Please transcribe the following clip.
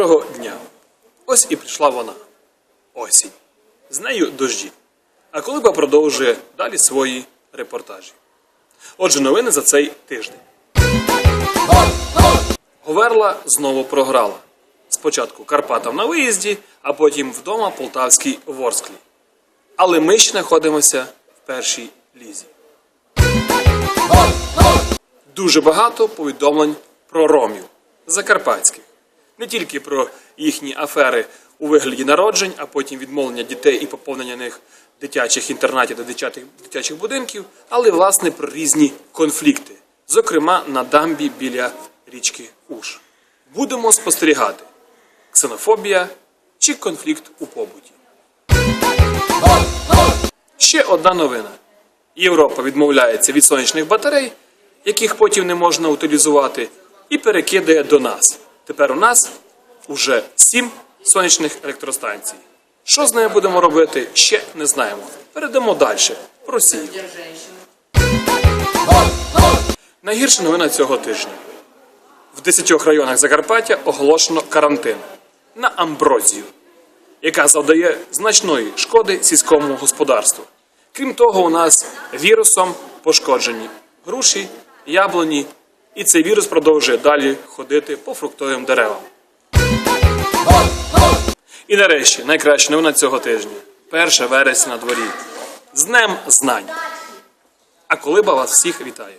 Доброго дня. Ось і прийшла вона. Осінь. З нею дожді. А Колиба продовжує далі свої репортажі. Отже, новини за цей тиждень. Говерла знову програла. Спочатку Карпатам на виїзді, а потім вдома Полтавській Ворсклі. Але ми ще знаходимося в першій лізі. Дуже багато повідомлень про ромів закарпатських. Не тільки про їхні афери у вигляді народжень, а потім відмовлення дітей і поповнення них дитячих інтернатів та дитячих, дитячих будинків, але власне про різні конфлікти, зокрема на дамбі біля річки Уш. Будемо спостерігати ксенофобія чи конфлікт у побуті. Ще одна новина. Європа відмовляється від сонячних батарей, яких потім не можна утилізувати, і перекидає до нас. Тепер у нас уже сім сонячних електростанцій. Що з нею будемо робити, ще не знаємо. Перейдемо далі. Про Росію. Найгірша новина цього тижня. В 10 районах Закарпаття оголошено карантин на амброзію, яка завдає значної шкоди сільському господарству. Крім того, у нас вірусом пошкоджені груші, яблуні, і цей вірус продовжує далі ходити по фруктовим деревам. І нарешті найкраща новина цього тижня 1 вересня на дворі. З Днем знань. А Колиба вас всіх вітає.